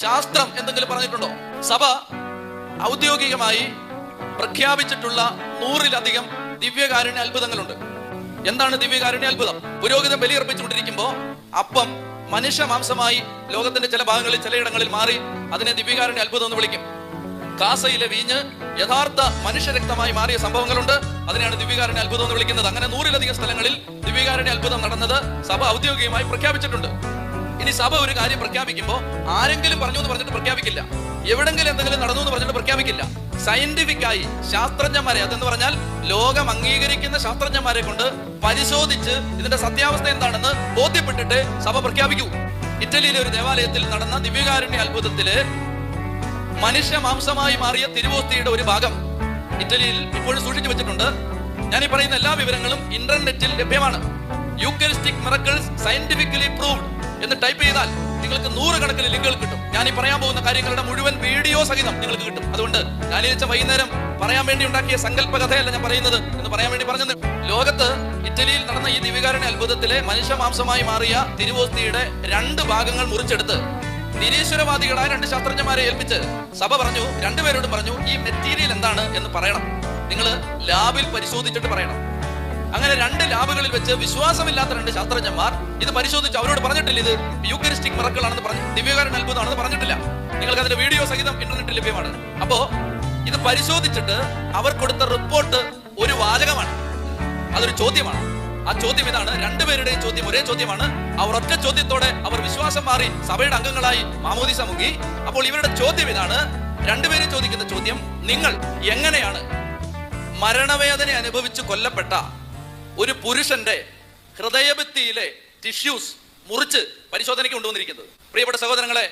ശാസ്ത്രം എന്തെങ്കിലും പറഞ്ഞിട്ടുണ്ടോ? സഭ ഔദ്യോഗികമായി പ്രഖ്യാപിച്ചിട്ടുള്ള നൂറിലധികം ദിവ്യകാരുണ്യ അത്ഭുതങ്ങളുണ്ട്. എന്താണ് ദിവ്യകാരുണ്യ അത്ഭുതം? പുരോഹിതം ബലിയർപ്പിച്ചുകൊണ്ടിരിക്കുമ്പോ അപ്പം മനുഷ്യ മാംസമായി ലോകത്തിന്റെ ചില ഭാഗങ്ങളിൽ ചിലയിടങ്ങളിൽ മാറി അതിനെ ദിവ്യകാരുണ്യ അത്ഭുതം എന്ന് വിളിക്കും. കാസയിലെ വീഞ്ഞ് യഥാർത്ഥ മനുഷ്യരക്തമായി മാറിയ സംഭവങ്ങളുണ്ട്. അതിനെയാണ് ദിവ്യകാരുണ്യ അത്ഭുതം എന്ന് വിളിക്കുന്നത്. അങ്ങനെ നൂറിലധികം സ്ഥലങ്ങളിൽ ദിവ്യകാരുണ്യ അത്ഭുതം നടന്നത് സഭ ഔദ്യോഗികമായി പ്രഖ്യാപിച്ചിട്ടുണ്ട്. ഇനി സഭ ഒരു കാര്യം പ്രഖ്യാപിക്കുമ്പോൾ ആരെങ്കിലും പറഞ്ഞു എന്ന് പറഞ്ഞിട്ട് പ്രഖ്യാപിക്കില്ല. എവിടെങ്കിലും എന്തെങ്കിലും നടന്നു എന്ന് പറഞ്ഞിട്ട് പ്രഖ്യാപിക്കില്ല. സയന്റിഫിക് ആയി ശാസ്ത്രജ്ഞന്മാരെ അതെന്ന് പറഞ്ഞാൽ ലോകം അംഗീകരിക്കുന്ന ശാസ്ത്രജ്ഞന്മാരെ കൊണ്ട് പരിശോധിച്ച് ഇതിന്റെ സത്യാവസ്ഥ എന്താണെന്ന് ബോധ്യപ്പെട്ടിട്ട് സഭ പ്രഖ്യാപിക്കൂ. ഇറ്റലിയിലെ ഒരു ദേവാലയത്തിൽ നടന്ന ദിവ്യകാരുണ്യ അത്ഭുതത്തിൽ മനുഷ്യ മാംസമായി മാറിയ തിരുവോസ്തിയുടെ ഒരു ഭാഗം ഇറ്റലിയിൽ ഇപ്പോഴും സൂക്ഷിച്ചു വെച്ചിട്ടുണ്ട്. ഞാൻ ഈ പറയുന്ന എല്ലാ വിവരങ്ങളും ഇന്റർനെറ്റിൽ ലഭ്യമാണ്. യൂക്കരിസ്റ്റിക് മിറക്കിൾസ് സയന്റിഫിക്കലി പ്രൂവ്ഡ് എന്ന് ടൈപ്പ് ചെയ്താൽ നിങ്ങൾക്ക് നൂറുകണക്കിന് ലിങ്കുകൾ കിട്ടും. ഞാൻ ഈ പറയാൻ പോകുന്ന കാര്യങ്ങളുടെ മുഴുവൻ വീഡിയോ സഹിതം നിങ്ങൾക്ക് കിട്ടും. അതുകൊണ്ട് വെച്ച വൈകുന്നേരം പറയാൻ വേണ്ടി ഉണ്ടാക്കിയ സങ്കല്പ കഥയല്ല ഞാൻ പറയുന്നത് എന്ന് പറയാൻ വേണ്ടി പറഞ്ഞത്. ലോകത്ത് ഇറ്റലിയിൽ നടന്ന ഈ ദിവ്യകാരുണ്യ അത്ഭുതത്തിലെ മനുഷ്യമാംസമായി മാറിയ തിരുവോസ്തിയുടെ രണ്ട് ഭാഗങ്ങൾ മുറിച്ചെടുത്ത് നിരീശ്വരവാദികളായ രണ്ട് ശാസ്ത്രജ്ഞന്മാരെ ഏൽപ്പിച്ച് സഭ പറഞ്ഞു രണ്ടുപേരോടും പറഞ്ഞു ഈ മെറ്റീരിയൽ എന്താണ്? എന്ന് പറയണം. നിങ്ങൾ ലാബിൽ പരിശോധിച്ചിട്ട് പറയണം. അങ്ങനെ രണ്ട് ലാബുകളിൽ വെച്ച് വിശ്വാസമില്ലാത്ത രണ്ട് ശാസ്ത്രജ്ഞന്മാർ ഇത് പരിശോധിച്ച് അവരോട് പറഞ്ഞിട്ടില്ല. ഇത് യൂക്കരിസ്റ്റിക് മിറക്കളാണെന്ന് പറഞ്ഞു ദിവ്യകാരൻ അത്ഭുതമാണെന്ന് പറഞ്ഞിട്ടില്ല. നിങ്ങൾക്ക് അതിന്റെ വീഡിയോ സഹിതം ഇന്റർനെറ്റിൽ ലഭ്യമാണ്. അപ്പോ ഇത് പരിശോധിച്ചിട്ട് അവർ കൊടുത്ത റിപ്പോർട്ട് ഒരു വാചകമാണ്. അതൊരു ചോദ്യമാണ്. ആ ചോദ്യം ഇതാണ്. രണ്ടുപേരുടെയും ചോദ്യം ഒരേ ചോദ്യമാണ്. അവർ ഒറ്റ ചോദ്യത്തോടെ അവർ വിശ്വാസം മാറി സഭയുടെ അംഗങ്ങളായി മാമോദിസ മുങ്ങി അപ്പോൾ ഇവരുടെ ചോദ്യം ഇതാണ്. രണ്ടുപേരും ചോദിക്കുന്ന ചോദ്യം നിങ്ങൾ എങ്ങനെയാണ് മരണവേദന അനുഭവിച്ച് കൊല്ലപ്പെട്ട ഒരു പുരുഷന്റെ ഹൃദയഭിത്തിയിലെ ടിഷ്യൂസ് മുറിച്ച് പരിശോധനയ്ക്ക് കൊണ്ടുവന്നിരിക്കുന്നത്. പ്രിയപ്പെട്ട സഹോദരങ്ങളെ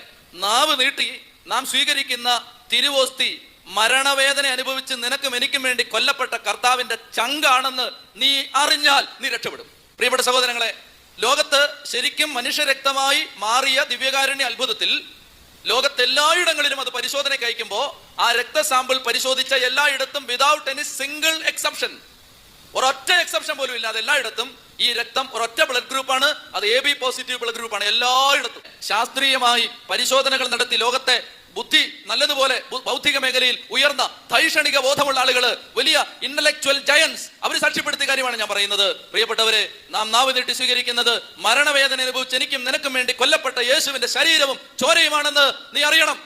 നാവ് നീട്ടി നാം സ്വീകരിക്കുന്ന തിരുവോസ്തി മരണവേദന അനുഭവിച്ച് നിനക്കും എനിക്കും വേണ്ടി കൊല്ലപ്പെട്ട കർത്താവിന്റെ ചങ്കാണെന്ന് നീ അറിഞ്ഞാൽ നീ രക്ഷപ്പെടും. പ്രിയപ്പെട്ട സഹോദരങ്ങളെ ലോകത്ത് ശരിക്കും മനുഷ്യരക്തമായി മാറിയ ദിവ്യകാരുണ്യ അത്ഭുതത്തിൽ ലോകത്തെല്ലായിടങ്ങളിലും അത് പരിശോധനയ്ക്ക് അയക്കുമ്പോൾ ആ രക്തസാമ്പിൾ പരിശോധിച്ച എല്ലായിടത്തും വിതൗട്ട് എനി സിംഗിൾ എക്സെപ്ഷൻ ഒരൊറ്റ എക്സെപ്ഷൻ പോലും ഇല്ലാതെ എല്ലായിടത്തും ഈ രക്തം ഒരൊറ്റ ബ്ലഡ് ഗ്രൂപ്പാണ് അത് എ ബി പോസിറ്റീവ് ബ്ലഡ് ഗ്രൂപ്പാണ് എല്ലായിടത്തും. ശാസ്ത്രീയമായി പരിശോധനകൾ നടത്തി ലോകത്തെ ബുദ്ധി നല്ലതുപോലെ ബൗദ്ധിക മേഖലയിൽ ഉയർന്ന ധൈഷണിക ബോധമുള്ള ആളുകൾ വലിയ ഇന്റലക്ച്വൽ ജയൻസ് അവർ സാക്ഷ്യപ്പെടുത്തിയ കാര്യമാണ് ഞാൻ പറയുന്നത്. പ്രിയപ്പെട്ടവരെ നാം നാവ് നീട്ടി സ്വീകരിക്കുന്നത് മരണവേദന അനുഭവിച്ച് എനിക്കും നിനക്കും വേണ്ടി കൊല്ലപ്പെട്ട യേശുവിന്റെ ശരീരവും ചോരയുമാണെന്ന് നീ അറിയണം.